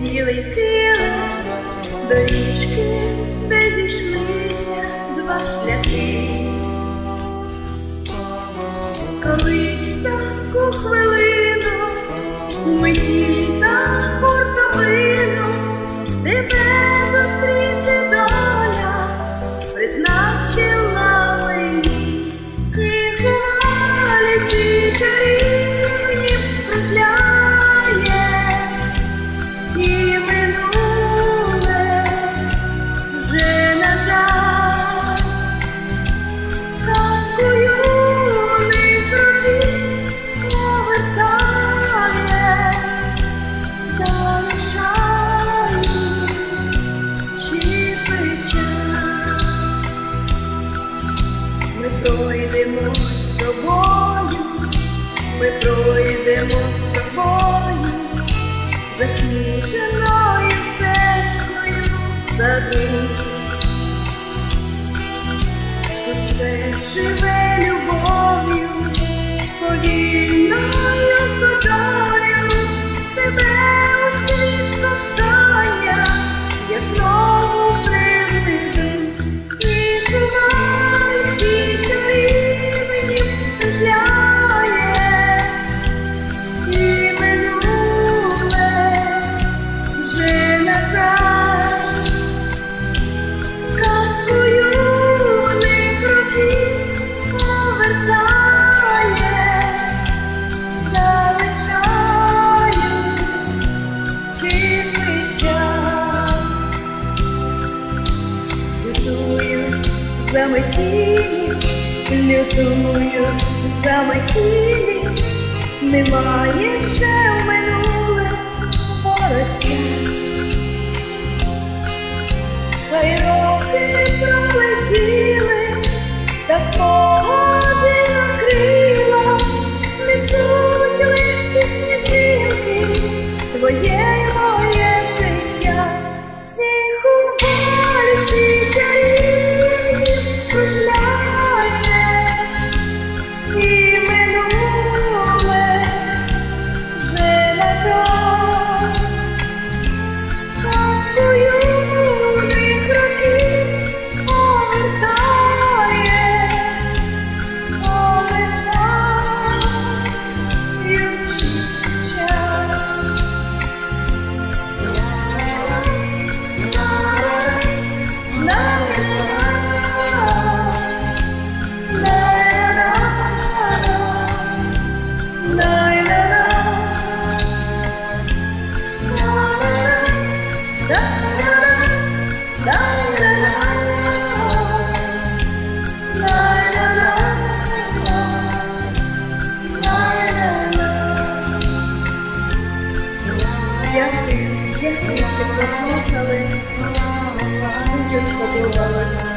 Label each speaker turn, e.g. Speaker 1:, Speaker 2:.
Speaker 1: білий килим до річки, де зійшлися два шляхи. Колись таку хвилину миті на портовину тебе зустріти доля призначила мені снігу лісі чарі. Пройдемо з тобою, ми пройдемо з тобою, засніженою стежкою в саду. Тут все живе любов'ю, повільною заметілі, лютують заметілі, немає вже в минуле вороття. Хай роки пролетіли, та спогади накрила, несуть легкі сніжинки, твоє Дякую, дякую, що послухали. Дуже сподобалось.